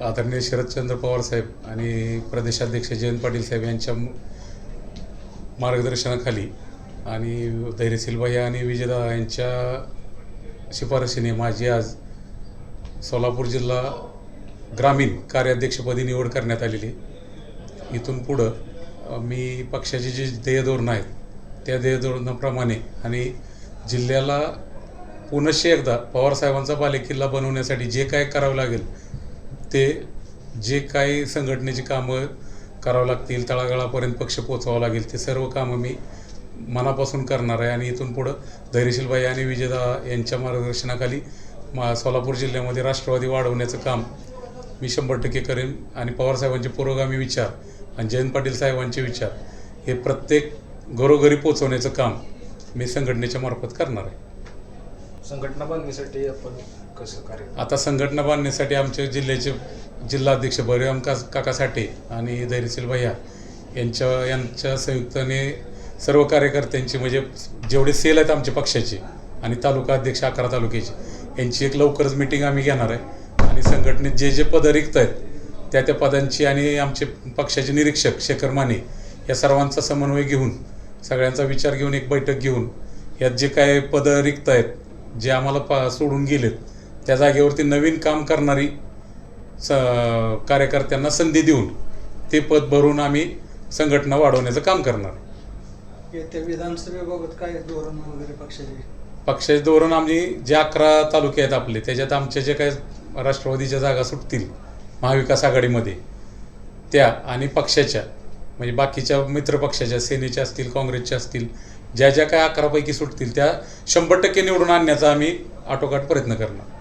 आदरणीय शरदचंद्र पवार साहेब आणि प्रदेशाध्यक्ष जयंत पाटील साहेब यांच्या मार्गदर्शनाखाली आणि धैर्यशील भैया आणि विजयदादा यांच्या शिफारशीने माझी आज सोलापूर जिल्हा ग्रामीण कार्याध्यक्षपदी निवड करण्यात आलेली इथून पुढं मी पक्षाचे जे ध्येयधोरणं आहेत त्या ध्येयधोरणाप्रमाणे आणि जिल्ह्याला पुनश्च एकदा पवारसाहेबांचा बालेकिल्ला बनवण्यासाठी जे काय करावं लागेल ते जे काही संघटनेची कामं करावं लागतील तळागाळापर्यंत पक्ष पोचावं लागेल ते सर्व कामं मी मनापासून करणार आहे. आणि इथून पुढं धैर्यशीलबाई आणि विजयदा यांच्या मार्गदर्शनाखाली मा सोलापूर जिल्ह्यामध्ये राष्ट्रवादी वाढवण्याचं काम मी शंभर टक्के करेन. आणि पवारसाहेबांचे पुरोगामी विचार आणि जयंत पाटील साहेबांचे विचार हे प्रत्येक घरोघरी पोचवण्याचं काम मी संघटनेच्या मार्फत करणार आहे. संघटना बांधणीसाठी आपण कसं कार्य आता संघटना बांधण्यासाठी आमचे जिल्ह्याचे जिल्हाध्यक्ष बळीराम का काका साठे आणि धैर्यशील भैया यांच्या यांच्या संयुक्ताने सर्व कार्यकर्त्यांची म्हणजे जेवढे सेल आहेत आमच्या पक्षाचे आणि तालुका अध्यक्ष अकरा तालुक्याचे यांची एक लवकरच मिटिंग आम्ही घेणार आहे. आणि संघटनेत जे जे पदं रिक्त आहेत त्या त्या पदांची आणि आमचे पक्षाचे निरीक्षक शेखर माने या सर्वांचा समन्वय घेऊन सगळ्यांचा विचार घेऊन एक बैठक घेऊन यात जे काय पदं रिक्त आहेत जे आम्हाला पा सोडून गेलेत. त्या जागेवरती नवीन काम करणारी स कार्यकर्त्यांना संधी देऊन ते पद भरून आम्ही संघटना वाढवण्याचं काम करणार. येत्या विधानसभेबाबत काय धोरण वगैरे पक्षाचे? पक्षाचे धोरण आम्ही जे अकरा तालुके आहेत आपले त्याच्यात आमच्या जे काय राष्ट्रवादीच्या जागा सुटतील महाविकास आघाडीमध्ये त्या आणि पक्षाच्या म्हणजे बाकीच्या मित्रपक्षाच्या सेनेच्या असतील काँग्रेसच्या असतील ज्या ज्या काय अकरापैकी सुटतील त्या शंभर टक्के निवडून आणण्याचा आम्ही आटोकाट प्रयत्न करणार.